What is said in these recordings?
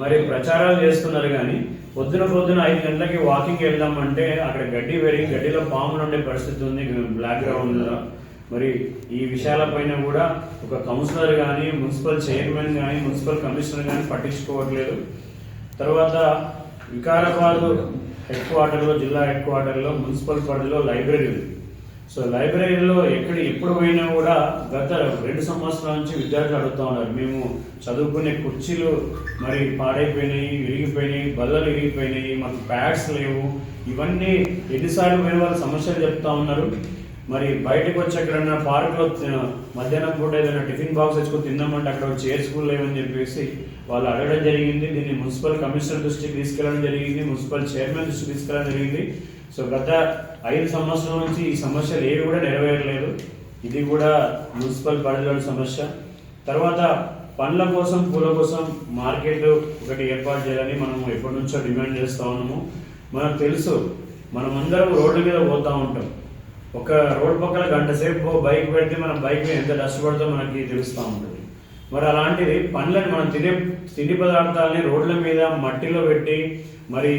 మరి ప్రచారాలు చేస్తున్నారు కానీ పొద్దున పొద్దున ఐదు గంటలకి వాకింగ్ వెళ్దామంటే అక్కడ గడ్డి పెరిగి గడ్డిలో పాములు ఉండే పరిస్థితి ఉంది బ్లాక్ గ్రౌండ్లో మరి ఈ విషయాలపైన కూడా ఒక కౌన్సిలర్ కానీ మున్సిపల్ చైర్మన్ కానీ మున్సిపల్ కమిషనర్ కానీ పట్టించుకోవట్లేదు. తర్వాత వికారాబాద్ హెడ్ క్వార్టర్లో జిల్లా హెడ్ క్వార్టర్లో మున్సిపల్ పరిధిలో లైబ్రరీ ఉంది. సో లైబ్రరీలో ఎక్కడ ఎప్పుడు పోయినా కూడా గత రెండు సంవత్సరాల నుంచి విద్యార్థులు అడుగుతూ ఉన్నారు. మేము చదువుకునే కుర్చీలు మరి పాడైపోయినాయి విరిగిపోయినాయి బల్లలు విరిగిపోయినాయి మాకు ప్యాడ్స్ లేవు. ఇవన్నీ ఎన్నిసార్లు పోయిన వాళ్ళు సమస్యలు చెప్తా ఉన్నారు. మరి బయటకు వచ్చి ఎక్కడన్నా పార్క్లో మధ్యాహ్నం పూట ఏదైనా టిఫిన్ బాక్స్ తెచ్చుకొని తిందామంటే అక్కడ చైర్స్ కూడా లేవని చెప్పేసి వాళ్ళు అడగడం జరిగింది. దీన్ని మున్సిపల్ కమిషనర్ దృష్టికి తీసుకెళ్ళడం జరిగింది. మున్సిపల్ చైర్మన్ దృష్టికి తీసుకెళ్ళడం జరిగింది. సో గత ఐదు సంవత్సరాల నుంచి ఈ సమస్యలు ఏవి కూడా నెరవేరలేదు. ఇది కూడా మున్సిపల్ పరిధిలోని సమస్య. తర్వాత పండ్ల కోసం పూల కోసం మార్కెట్ ఒకటి ఏర్పాటు చేయాలని మనం ఎప్పటి నుంచో డిమాండ్ చేస్తా ఉన్నాము. మనకు తెలుసు మనమందరం రోడ్డు మీద పోతా ఉంటాం. ఒక రోడ్ పక్కన గంట సేపు బైక్ పెడితే మనం బైక్ మీద ఎంత డస్ట్ పడుతుందో మనకి తెలుస్తూ ఉంటుంది. మరి అలాంటిది పండ్లను మనం తినే తిండి పదార్థాలని రోడ్ల మీద మట్టిలో పెట్టి మరి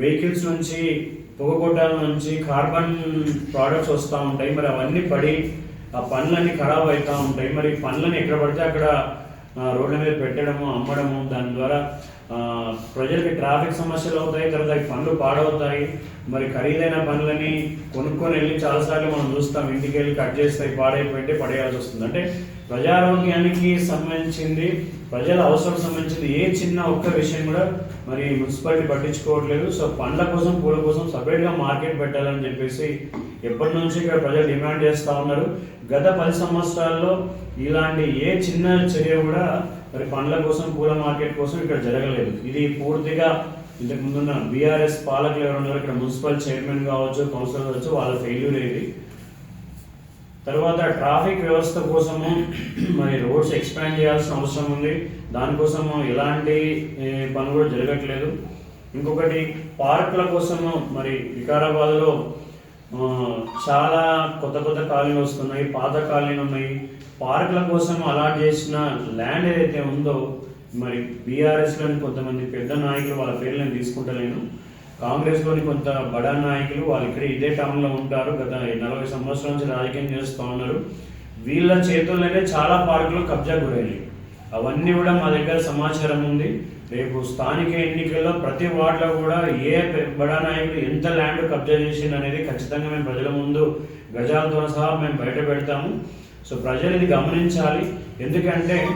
వెహికల్స్ నుంచి పొగగొట్టాల నుంచి కార్బన్ ప్రోడక్ట్స్ వస్తూ ఉంటాయి. మరి అవన్నీ పడి ఆ పండ్లన్నీ ఖరాబ్ అవుతూ ఉంటాయి. మరి పండ్లని ఎక్కడ పడితే అక్కడ రోడ్ల మీద పెట్టడము అమ్మడము దాని ద్వారా ప్రజలకి ట్రాఫిక్ సమస్యలు అవుతాయి తర్వాత ఈ పండ్లు పాడవుతాయి. మరి ఖరీదైన పనులని కొనుక్కొని వెళ్ళి చాలాసార్లు మనం చూస్తాం ఇంటికి వెళ్ళి కట్ చేస్తాయి పాడైపోయింటే పడేయాల్సి వస్తుంది. అంటే ప్రజారోగ్యానికి సంబంధించింది ప్రజల అవసరం సంబంధించింది ఏ చిన్న ఒక్క విషయం కూడా మరి మున్సిపాలిటీ పట్టించుకోవట్లేదు. సో పండ్ల కోసం పూల కోసం సపరేట్గా మార్కెట్ పెట్టాలని చెప్పేసి ఎప్పటి నుంచి ఇక్కడ ప్రజలు డిమాండ్ చేస్తూ ఉన్నారు. గత పది సంవత్సరాల్లో ఇలాంటి ఏ చిన్న చర్య కూడా మరి పండ్ల కోసం పూల మార్కెట్ కోసం ఇక్కడ జరగలేదు. ఇది పూర్తిగా ఇంతకు ముందున్న బీఆర్ఎస్ పాలకులు ఎవరు ఉన్నారో ఇక్కడ మున్సిపల్ చైర్మన్ కావచ్చు కౌన్సిలర్ కావచ్చు వాళ్ళ ఫెయిల్యూర్ ఇది తర్వాత ట్రాఫిక్ వ్యవస్థ కోసము మరి రోడ్స్ ఎక్స్పాండ్ చేయాల్సిన అవసరం ఉంది. దానికోసము ఎలాంటి ఏ, పని కూడా జరగట్లేదు. ఇంకొకటి పార్కుల కోసము మరి వికారాబాద్లో చాలా కొత్త కొత్త కాలనీలు వస్తున్నాయి పాత కాలనీలు ఉన్నాయి. పార్కుల కోసం అలాట్ చేసిన ల్యాండ్ ఏదైతే ఉందో మరి బీఆర్ఎస్లోని కొంతమంది పెద్ద నాయకులు వాళ్ళ పేర్లు నేను తీసుకుంటలేను. కాంగ్రెస్లోని కొంత బడా నాయకులు వాళ్ళు ఇక్కడ ఇదే టౌన్లో ఉంటారు. గత నలభై సంవత్సరాల నుంచి రాజకీయం చేస్తూ ఉన్నారు. వీళ్ళ చేతుల్లోనే చాలా పార్కులు కబ్జా గురైనాయి. అవన్నీ కూడా మా దగ్గర సమాచారం ఉంది. రేపు స్థానిక ఎన్నికల్లో ప్రతి వార్డులో కూడా ఏ బడా నాయకుడు ఎంత ల్యాండ్ కబ్జా చేసింది అనేది ఖచ్చితంగా మేము ప్రజల ముందు గజాలతో సహా మేము బయట పెడతాము. సో ప్రజలు ఇది గమనించాలి. ఎందుకంటే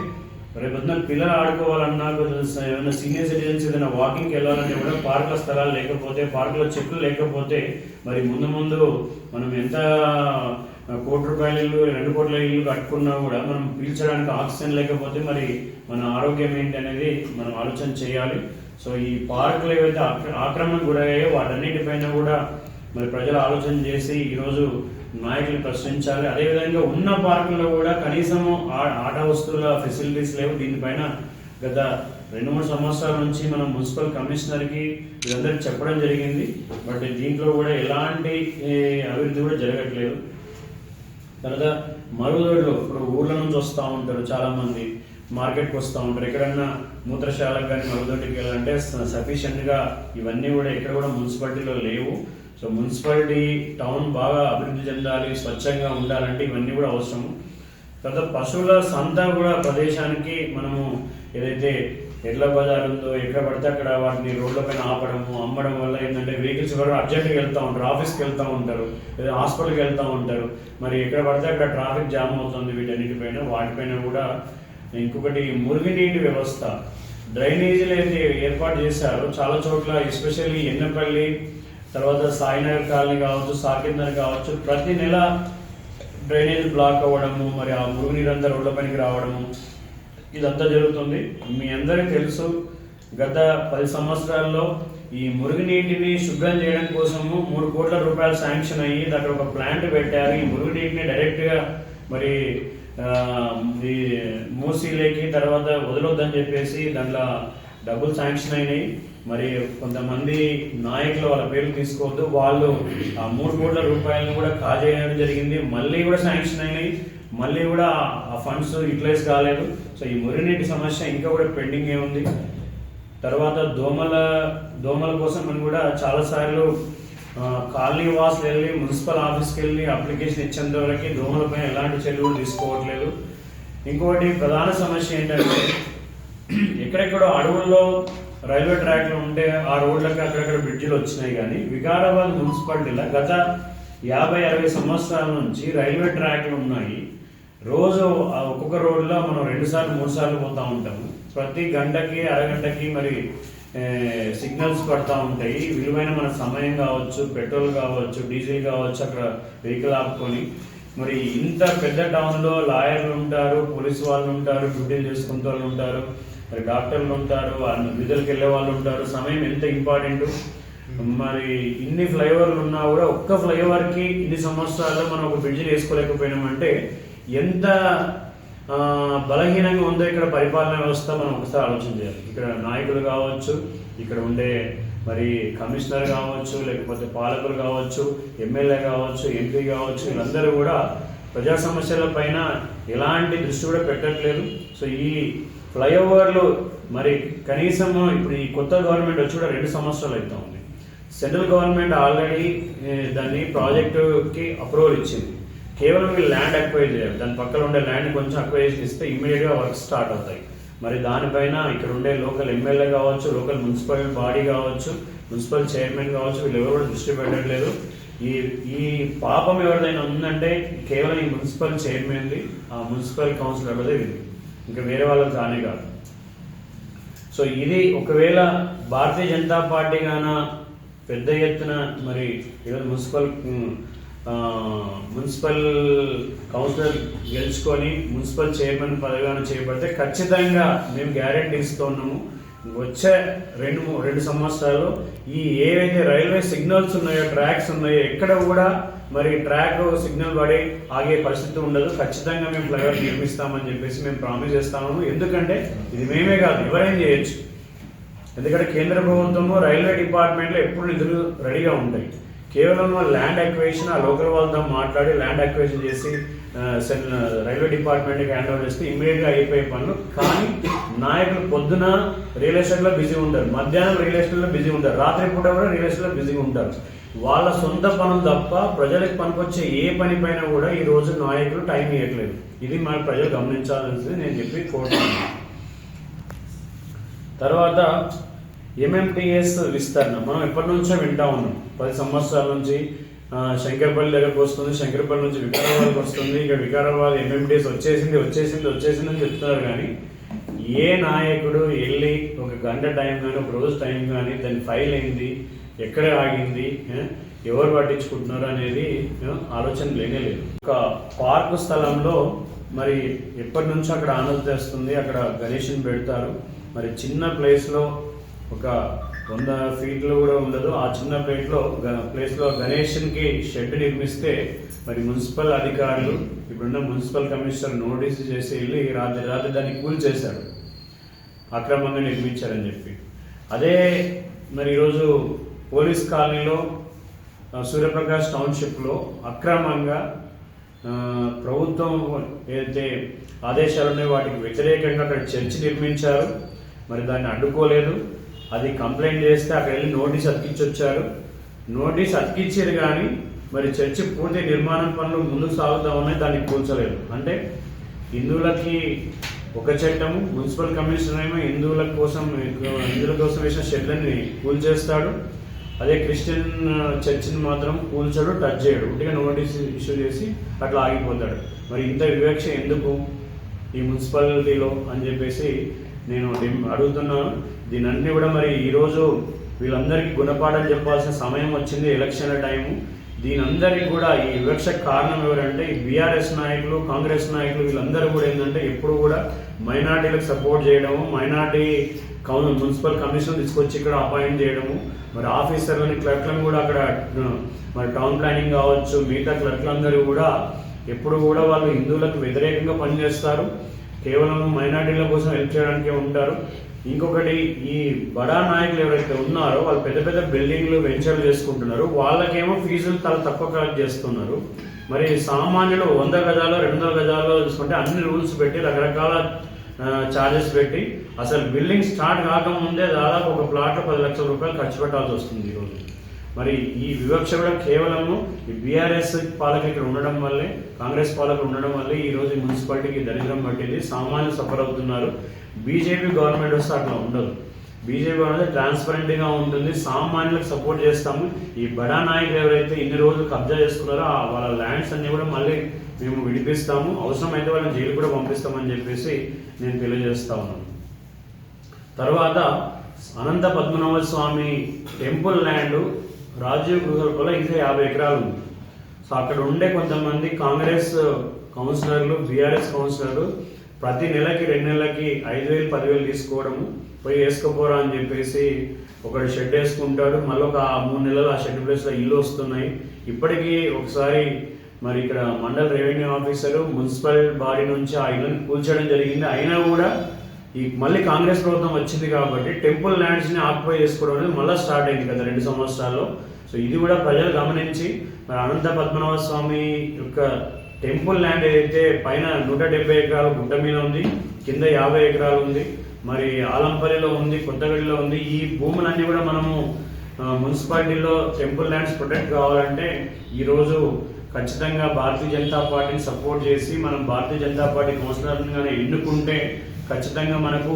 రేపొద్దున పిల్లలు ఆడుకోవాలన్నా ఏమైనా సీనియర్ సిటిజన్స్ ఏదైనా వాకింగ్కి వెళ్ళాలంటే కూడా పార్కుల స్థలాలు లేకపోతే పార్కులో చెట్లు లేకపోతే మరి ముందు ముందు మనం ఎంత కోటి రూపాయల ఇల్లు రెండు కోట్ల ఇల్లు కట్టుకున్నా కూడా మనం పీల్చడానికి ఆక్సిజన్ లేకపోతే మరి మన ఆరోగ్యం ఏంటి అనేది మనం ఆలోచన చేయాలి. సో ఈ పార్కులు ఏవైతే ఆక్ర- ఆక్రమణకు గురయ్యాయో వాటన్నిటిపైన కూడా మరి ప్రజలు ఆలోచన చేసి ఈరోజు నాయకులు ప్రశ్నించాలి. అదేవిధంగా ఉన్న పార్కుల్లో కూడా కనీసము ఆ- ఆట వస్తువుల ఫెసిలిటీస్ లేవు. దీనిపైన గత రెండు మూడు సంవత్సరాల నుంచి మనం మున్సిపల్ కమిషనర్కి వీళ్ళందరికీ చెప్పడం జరిగింది. బట్ దీంట్లో కూడా ఎలాంటి అభివృద్ధి కూడా జరగట్లేదు. తర్వాత మరుగుదొడ్లు ఇప్పుడు ఊర్ల నుంచి వస్తూ ఉంటారు చాలామంది. మార్కెట్కి వస్తూ ఉంటారు. ఎక్కడన్నా మూత్రశాలకు కానీ మరుగుదొడ్డికి వెళ్ళాలంటే సఫిషియెంట్గా ఇవన్నీ కూడా ఎక్కడ కూడా మున్సిపాలిటీలో లేవు. సో మున్సిపాలిటీ టౌన్ బాగా అభివృద్ధి చెందాలి స్వచ్ఛంగా ఉండాలంటే ఇవన్నీ కూడా అవసరము. తర్వాత పశువుల సంత కూడా ప్రదేశానికి మనము ఏదైతే ఎడ్ల బజార్ ఉందో ఎక్కడ పడితే అక్కడ వాటిని రోడ్లపైన ఆపడము అమ్మడం వల్ల ఏంటంటే వెహికల్స్ కూడా అర్జెంట్గా వెళ్తూ ఉంటారు ఆఫీస్కి వెళ్తూ ఉంటారు లేదా హాస్పిటల్కి వెళ్తూ ఉంటారు. మరి ఎక్కడ పడితే అక్కడ ట్రాఫిక్ జామ్ అవుతుంది వీటన్నిటిపైన వాటిపైన కూడా ఇంకొకటి మురుగునీటి వ్యవస్థ. డ్రైనేజీలు అయితే ఏర్పాటు చేశారు. చాలా చోట్ల ఎస్పెషల్లీ ఎన్నపల్లి తర్వాత సాయినగర్ కాలనీ కావచ్చు సాకిర్ నగర్ కావచ్చు ప్రతి నెల డ్రైనేజ్ బ్లాక్ అవ్వడము మరి ఆ మురుగునీరు అంతా రోడ్ల పైకి రావడము ఇదంతా జరుగుతుంది. మీ అందరికీ తెలుసు గత పది సంవత్సరాల్లో ఈ మురుగునీటిని శుభ్రం చేయడం కోసము మూడు కోట్ల రూపాయలు శాంక్షన్ అయ్యి అక్కడ ఒక ప్లాంట్ పెట్టారు. ఈ మురుగునీటిని డైరెక్ట్గా మరి ఈ మూసీలేకి తర్వాత వదలొద్దని చెప్పేసి దాంట్లో డబ్బులు శాంక్షన్ అయినాయి. మరి కొంతమంది నాయకులు వాళ్ళ పేర్లు తీసుకోవద్దు. వాళ్ళు ఆ మూడు కోట్ల రూపాయలను కూడా కాజేయడం జరిగింది. మళ్ళీ కూడా శాంక్షన్ అయినాయి. మళ్ళీ కూడా ఆ ఫండ్స్ యూటిలైజ్ కాలేదు. సో ఈ మురినీటి సమస్య ఇంకా కూడా పెండింగ్ ఉంది. తర్వాత దోమల దోమల కోసం మనం కూడా చాలాసార్లు కాలనీ వాసులు వెళ్ళి మున్సిపల్ ఆఫీస్కి వెళ్ళి అప్లికేషన్ ఇచ్చేంత వరకు దోమలపై ఎలాంటి చర్యలు తీసుకోవట్లేదు. ఇంకొకటి ప్రధాన సమస్య ఏంటంటే ఎక్కడెక్కడో అడవుల్లో రైల్వే ట్రాక్లు ఉంటే ఆ రోడ్లకు అక్కడక్కడ బ్రిడ్జిలు వచ్చినాయి కానీ వికారాబాద్ మున్సిపాలిటీలో గత యాభై అరవై సంవత్సరాల నుంచి రైల్వే ట్రాక్లు ఉన్నాయి. రోజు ఒక్కొక్క రోడ్లో మనం రెండు సార్లు మూడు సార్లు పోతూ ఉంటాము. ప్రతి గంటకి అరగంటకి మరి సిగ్నల్స్ పడతా ఉంటాయి. విలువైన మన సమయం కావచ్చు పెట్రోల్ కావచ్చు డీజిల్ కావచ్చు అక్కడ వెహికల్ ఆపుకొని. మరి ఇంత పెద్ద టౌన్లో లాయర్లు ఉంటారు పోలీసు వాళ్ళు ఉంటారు డ్యూటీలు చేసుకునే వాళ్ళు ఉంటారు. మరి డాక్టర్లు ఉంటారు విధులకు వెళ్ళే వాళ్ళు ఉంటారు సమయం ఎంత ఇంపార్టెంట్? మరి ఇన్ని ఫ్లైఓవర్లు ఉన్నా కూడా ఒక్క ఫ్లైఓవర్కి ఇన్ని సంవత్సరాల్లో మనం ఒక బ్రిడ్జ్ వేసుకోలేకపోయినామంటే ఎంత బలహీనంగా ఉందో ఇక్కడ పరిపాలన వ్యవస్థ మనం ఒకసారి ఆలోచన చేయాలి. ఇక్కడ నాయకులు కావచ్చు ఇక్కడ ఉండే మరి కమిషనర్ కావచ్చు లేకపోతే పాలకులు కావచ్చు ఎమ్మెల్యే కావచ్చు ఎంపీ కావచ్చు వీళ్ళందరూ కూడా ప్రజా సమస్యల పైన ఎలాంటి దృష్టి కూడా పెట్టట్లేదు. సో ఈ ఫ్లైఓవర్లు మరి కనీసం ఇప్పుడు ఈ కొత్త గవర్నమెంట్ వచ్చి కూడా రెండు సంవత్సరాలు అవుతా ఉంది. సెంట్రల్ గవర్నమెంట్ ఆల్రెడీ దాన్ని ప్రాజెక్టుకి అప్రూవల్ ఇచ్చింది. కేవలం మీరు ల్యాండ్ అక్వైర్ చేయాలి. దాని పక్కన ఉండే ల్యాండ్ కొంచెం అక్వైజ్ ఇస్తే ఇమీడియట్గా వర్క్ స్టార్ట్ అవుతాయి. మరి దానిపైన ఇక్కడ ఉండే లోకల్ ఎమ్మెల్యే కావచ్చు లోకల్ మున్సిపల్ బాడీ కావచ్చు మున్సిపల్ చైర్మన్ కావచ్చు వీళ్ళు ఎవరు కూడా దృష్టి పెట్టట్లేదు. ఈ ఈ పాపం ఎవరిదైనా ఉందంటే కేవలం ఈ మున్సిపల్ చైర్మన్ది ఆ మున్సిపల్ కౌన్సిలర్ ఇది ఇంకా వేరే వాళ్ళకి కానే కాదు. సో ఇది ఒకవేళ భారతీయ జనతా పార్టీ గాన పెద్ద ఎత్తున మరి ఈరోజు మున్సిపల్ మున్సిపల్ కౌన్సిలర్ గెలుచుకొని మున్సిపల్ చైర్మన్ పదవిగాను చేపడితే ఖచ్చితంగా మేము గ్యారెంటీ ఇస్తున్నాము వచ్చే రెండు రెండు సంవత్సరాలు ఈ ఏవైతే రైల్వే సిగ్నల్స్ ఉన్నాయో ట్రాక్స్ ఉన్నాయో ఎక్కడ కూడా మరి ట్రాక్ సిగ్నల్ పడి ఆగే పరిస్థితి ఉండదు. ఖచ్చితంగా మేము ఫ్లైఓవర్ నిర్మిస్తామని చెప్పేసి మేము ప్రామిస్ చేస్తాము ఎందుకంటే ఇది మేమే కాదు ఎవరైనా చేయొచ్చు. ఎందుకంటే కేంద్ర ప్రభుత్వము రైల్వే డిపార్ట్మెంట్లో ఎప్పుడు నిధులు రెడీగా ఉంటాయి. కేవలం ల్యాండ్ అక్వేషన్ ఆ లోకల్ వాళ్ళతో మాట్లాడి ల్యాండ్ అక్వేషన్ చేసి రైల్వే డిపార్ట్మెంట్కి హ్యాండ్ ఓవర్ చేస్తే ఇమ్మీడియట్గా అయిపోయే పనులు. కానీ నాయకులు పొద్దున రియల్ ఎస్టేట్లో బిజీ ఉంటారు. మధ్యాహ్నం రియల్ ఎస్టేట్లో బిజీ ఉంటారు. రాత్రి పూట కూడా రియల్ ఎస్టేట్లో బిజీగా ఉంటారు. వాళ్ళ సొంత పనులు తప్ప ప్రజలకు పనికొచ్చే ఏ పని పైన కూడా ఈ రోజు నాయకులు టైం ఇవ్వట్లేదు ఇది మన ప్రజలు గమనించాల్సింది నేను చెప్పి కోరుతున్నాను. తర్వాత ఎంఎంటీఎస్ విస్తరణ. మనం ఎప్పటి నుంచో వింటా ఉన్నాం. పది సంవత్సరాల నుంచి శంకరపల్లి దగ్గరకు వస్తుంది శంకరపల్లి నుంచి వికారాబాద్కి వస్తుంది. ఇక వికారాబాద్ ఎంఎంటీఎస్ వచ్చేసింది వచ్చేసింది వచ్చేసింది అని చెప్తున్నారు కానీ ఏ నాయకుడు వెళ్ళి ఒక గంట టైం కానీ ఒక రోజు టైం కానీ దాని ఫైల్ అయింది ఎక్కడ ఆగింది ఎవరు పట్టించుకుంటున్నారు అనేది ఆలోచన లేనే లేదు. ఒక పార్కు స్థలంలో మరి ఎప్పటి నుంచో అక్కడ ఆనంద చేస్తుంది. అక్కడ గణేష్ని పెడతారు. మరి చిన్న ప్లేస్లో ఒక వంద ఫీట్లో కూడా ఉండదు. ఆ చిన్న ప్లేట్లో ప్లేస్లో గణేష్కి షెడ్ నిర్మిస్తే మరి మున్సిపల్ అధికారులు ఇప్పుడున్న మున్సిపల్ కమిషనర్ నోటీస్ చేసి వెళ్ళి రాత్రి రాత్రి దాన్ని కూల్ చేశారు. అక్రమంగా నిర్మించారని చెప్పి. అదే మరి ఈరోజు పోలీస్ కాలనీలో సూర్యప్రకాష్ టౌన్షిప్లో అక్రమంగా ప్రభుత్వం ఏదైతే ఆదేశాలు ఉన్నాయో వాటికి వ్యతిరేకంగా అక్కడ చర్చి నిర్మించారు. మరి దాన్ని అడ్డుకోలేదు. అది కంప్లైంట్ చేస్తే అక్కడ వెళ్ళి నోటీస్ అతికించొచ్చారు. నోటీస్ అతికించారు కానీ మరి చర్చి పూర్తి నిర్మాణం పనులు ముందుకు సాగుతా దాన్ని కూల్చలేదు. అంటే హిందువులకి ఒక చట్టము మున్సిపల్ కమిషనర్ ఏమో హిందువుల కోసం హిందువుల కోసం వేసిన షెడ్లని కూల్చేస్తాడు. అదే క్రిస్టియన్ చర్చిని మాత్రం కూల్చడు టచ్ చేయడు. ఉట్టిగా నోటీస్ ఇష్యూ చేసి అట్లా ఆగిపోతాడు. మరి ఇంత వివక్ష ఎందుకు ఈ మున్సిపాలిటీలో అని చెప్పేసి నేను అడుగుతున్నాను. దీని అన్ని కూడా మరి ఈరోజు వీళ్ళందరికీ గుణపాఠం చెప్పాల్సిన సమయం వచ్చింది ఎలక్షన్ల టైము దీని అందరికీ కూడా ఈ వివక్ష కారణం ఎవరంటే ఈ బీఆర్ఎస్ నాయకులు కాంగ్రెస్ నాయకులు వీళ్ళందరూ కూడా ఏంటంటే ఎప్పుడు కూడా మైనార్టీలకు సపోర్ట్ చేయడము మైనార్టీ కౌన్ మున్సిపల్ కమిషన్ తీసుకొచ్చి ఇక్కడ అపాయింట్ చేయడము మరి ఆఫీసర్లని క్లర్క్లను కూడా అక్కడ మరి టౌన్ ప్లానింగ్ కావచ్చు మిగతా క్లర్క్లందరూ కూడా ఎప్పుడు కూడా వాళ్ళు హిందువులకు వ్యతిరేకంగా పనిచేస్తారు. కేవలం మైనార్టీల కోసం హెల్ప్ చేయడానికే ఉంటారు. ఇంకొకటి ఈ బడా నాయకులు ఎవరైతే ఉన్నారో వాళ్ళు పెద్ద పెద్ద బిల్డింగ్లు వెంచర్లు చేసుకుంటున్నారు. వాళ్ళకేమో ఫీజులు చాలా తక్కువ కలెక్ట్ చేస్తున్నారు. మరి సామాన్యులు వంద గజాలు రెండు వందల గజాల్లో చూసుకుంటే అన్ని రూల్స్ పెట్టి రకరకాల ఛార్జెస్ పెట్టి అసలు బిల్డింగ్ స్టార్ట్ కాకముందే దాదాపు ఒక ప్లాట్లో పది లక్షల రూపాయలు ఖర్చు పెట్టాల్సి వస్తుంది ఈరోజు మరి ఈ వివక్ష కూడా కేవలము ఈ బీఆర్ఎస్ పాలకు ఇక్కడ ఉండడం వల్లే కాంగ్రెస్ పాలకులు ఉండడం వల్లే ఈ రోజు మున్సిపాలిటీకి దరిద్రం పట్టింది. సామాన్యులు సఫర్ అవుతున్నారు. బీజేపీ గవర్నమెంట్ వస్తే అట్లా ఉండదు. బీజేపీ అనేది ట్రాన్స్పరెంట్గా ఉంటుంది. సామాన్యులకు సపోర్ట్ చేస్తాము. ఈ బడా నాయకులు ఎవరైతే ఇన్ని రోజులు కబ్జా చేసుకున్నారో ఆ వాళ్ళ ల్యాండ్స్ అన్ని కూడా మళ్ళీ మేము విడిపిస్తాము. అవసరమైతే వాళ్ళని జైలు కూడా పంపిస్తామని చెప్పేసి నేను తెలియజేస్తా ఉన్నాను. తర్వాత అనంత పద్మనాభ స్వామి టెంపుల్ ల్యాండ్ రాజీవ్ గృహలో ఇంకా యాభై ఎకరాలు ఉంది. సో అక్కడ ఉండే కొంతమంది కాంగ్రెస్ uh, కౌన్సిలర్లు బీఆర్ఎస్ కౌన్సిలర్లు ప్రతి నెలకి రెండు నెలలకి ఐదు వేలు పదివేలు తీసుకోవడము పోయి వేసుకోపోరా అని చెప్పేసి ఒకడు షెడ్ వేసుకుంటాడు మళ్ళీ ఒక మూడు నెలలు ఆ షెడ్ ప్లేస్లో ఇల్లు వస్తున్నాయి. ఇప్పటికీ ఒకసారి మరి ఇక్కడ mandal revenue officer municipal body నుంచి ఆ ఇల్లుని కూల్చడం జరిగింది. అయినా కూడా ఈ మళ్ళీ కాంగ్రెస్ ప్రభుత్వం వచ్చింది కాబట్టి టెంపుల్ ల్యాండ్స్ని ఆక్యుపై చేసుకోవడం అనేది మళ్ళీ స్టార్ట్ అయింది కదా రెండు సంవత్సరాల్లో. సో ఇది కూడా ప్రజలు గమనించి మరి అనంత పద్మనాభ స్వామి యొక్క టెంపుల్ ల్యాండ్ ఏదైతే పైన నూట డెబ్బై ఎకరాలు గుట్ట మీద ఉంది కింద యాభై ఎకరాలు ఉంది మరి ఆలంపల్లిలో ఉంది కొత్తగడిలో ఉంది ఈ భూములన్నీ కూడా మనము మున్సిపాలిటీలో టెంపుల్ ల్యాండ్స్ ప్రొటెక్ట్ కావాలంటే ఈరోజు ఖచ్చితంగా భారతీయ జనతా పార్టీని సపోర్ట్ చేసి మనం భారతీయ జనతా పార్టీ కౌన్సిలర్గానే ఎన్నుకుంటే ఖచ్చితంగా మనకు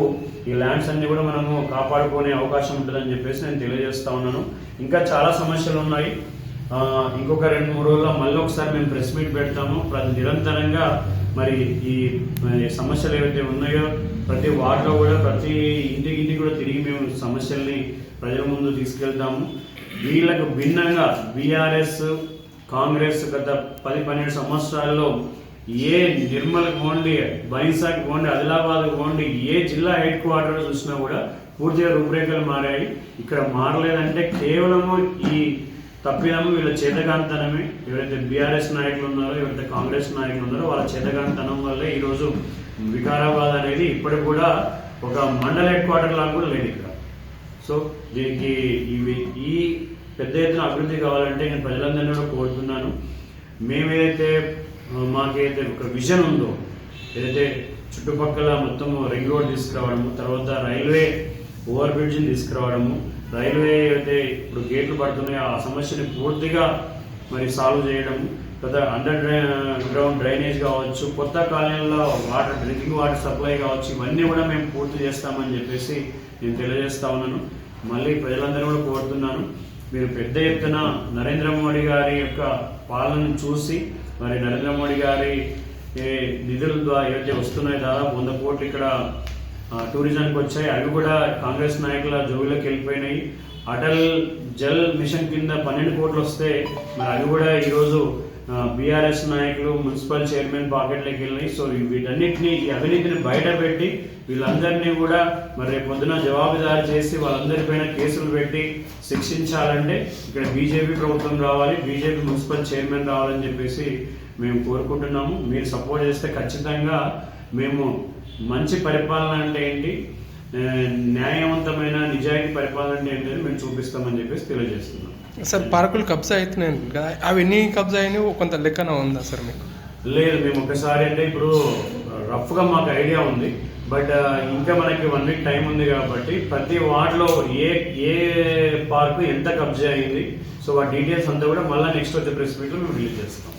ఈ ల్యాండ్స్ అన్ని కూడా మనము కాపాడుకునే అవకాశం ఉంటుందని చెప్పేసి నేను తెలియజేస్తా ఉన్నాను. ఇంకా చాలా సమస్యలు ఉన్నాయి. ఇంకొక రెండు మూడు రోజుల్లో మళ్ళీ ఒకసారి మేము ప్రెస్ మీట్ పెడతాము. ప్రతి నిరంతరంగా మరి ఈ మరి సమస్యలు ఏవైతే ఉన్నాయో ప్రతి వార్డులో కూడా ప్రతి ఇంటికి ఇంటికి కూడా తిరిగి మేము సమస్యల్ని ప్రజల ముందు తీసుకెళ్తాము. వీళ్ళకు భిన్నంగా బీఆర్ఎస్ కాంగ్రెస్ గత పది పన్నెండు సంవత్సరాల్లో ఏ నిర్మల్ పోండి బైన్సాకి పోండి ఆదిలాబాద్ పోండి ఏ జిల్లా హెడ్ క్వార్టర్ చూసినా కూడా పూర్తిగా రూపురేఖలు మారాయి. ఇక్కడ మారలేదంటే కేవలము ఈ తప్పిదము వీళ్ళ చేతగాంతనమే ఎవరైతే బీఆర్ఎస్ నాయకులు ఉన్నారో ఎవరైతే కాంగ్రెస్ నాయకులు ఉన్నారో వాళ్ళ చేతగాంతనం వల్లే ఈరోజు వికారాబాద్ అనేది ఇప్పటికి కూడా ఒక మండల హెడ్ క్వార్టర్ లాగా కూడా లేదు ఇక్కడ. సో దీనికి ఇవి ఈ పెద్ద ఎత్తున అభివృద్ధి కావాలంటే నేను ప్రజలందరినీ కూడా కోరుతున్నాను. మేమేదైతే మాకైతే ఒక విజన్ ఉందో ఏదైతే చుట్టుపక్కల మొత్తం రింగ్ రోడ్ తీసుకురావడము తర్వాత రైల్వే ఓవర్ బ్రిడ్జ్ని తీసుకురావడము రైల్వే అయితే ఇప్పుడు గేట్లు పడుతున్నాయో ఆ సమస్యని పూర్తిగా మరి సాల్వ్ చేయడము తర్వాత అండర్ గ్రౌండ్ డ్రైనేజ్ కావచ్చు కొత్త కాలనీలో వాటర్ డ్రింకింగ్ వాటర్ సప్లై కావచ్చు ఇవన్నీ కూడా మేము పూర్తి చేస్తామని చెప్పేసి నేను తెలియజేస్తా ఉన్నాను. మళ్ళీ ప్రజలందరూ కూడా కోరుతున్నాను. మీరు పెద్ద ఎత్తున నరేంద్ర మోడీ గారి యొక్క పాలనను చూసి మరి నరేంద్ర మోడీ గారి నిధుల ద్వారా ఏవైతే వస్తున్నాయి దాదాపు వంద కోట్లు ఇక్కడ టూరిజంకి వచ్చాయి. అవి కూడా కాంగ్రెస్ నాయకుల జోబులోకి వెళ్ళిపోయినాయి. అటల్ జల్ మిషన్ కింద పన్నెండు కోట్లు వస్తే మరి అవి కూడా ఈరోజు బీఆర్ఎస్ నాయకులు మున్సిపల్ చైర్మన్ పాకెట్లోకి వెళ్ళినాయి సో వీటన్నిటిని ఈ అవినీతిని బయట పెట్టి వీళ్ళందరినీ కూడా మరి రేపు పొద్దున జవాబుదారి చేసి వాళ్ళందరిపైన కేసులు పెట్టి శిక్షించాలంటే ఇక్కడ బీజేపీ ప్రభుత్వం రావాలి బీజేపీ మున్సిపల్ చైర్మన్ రావాలని చెప్పేసి మేము కోరుకుంటున్నాము. మీరు సపోర్ట్ చేస్తే ఖచ్చితంగా మేము మంచి పరిపాలన అంటే ఏంటి? న్యాయవంతమైన నిజాయితీ పరిపాలన అంటే ఏంటి అని మేము చూపిస్తామని చెప్పేసి తెలియజేస్తున్నాం. సార్ పార్కులు కబ్జా అవుతున్నాయి కదా అవి ఎన్ని కబ్జా అయినాయి? కొంత లెక్కన ఉందా సార్ మీకు? లేదు మేము ఒకసారి అంటే ఇప్పుడు రఫ్గా మాకు ఐడియా ఉంది. బట్ ఇంకా మనకి వన్ వీక్ టైం ఉంది కాబట్టి ప్రతి వార్డులో ఏ ఏ పార్కు ఎంత కబ్జా అయింది సో ఆ డీటెయిల్స్ అంతా కూడా మళ్ళీ నెక్స్ట్ వచ్చే ప్రెస్ మీట్లో మేము రిలీజ్ చేస్తాం.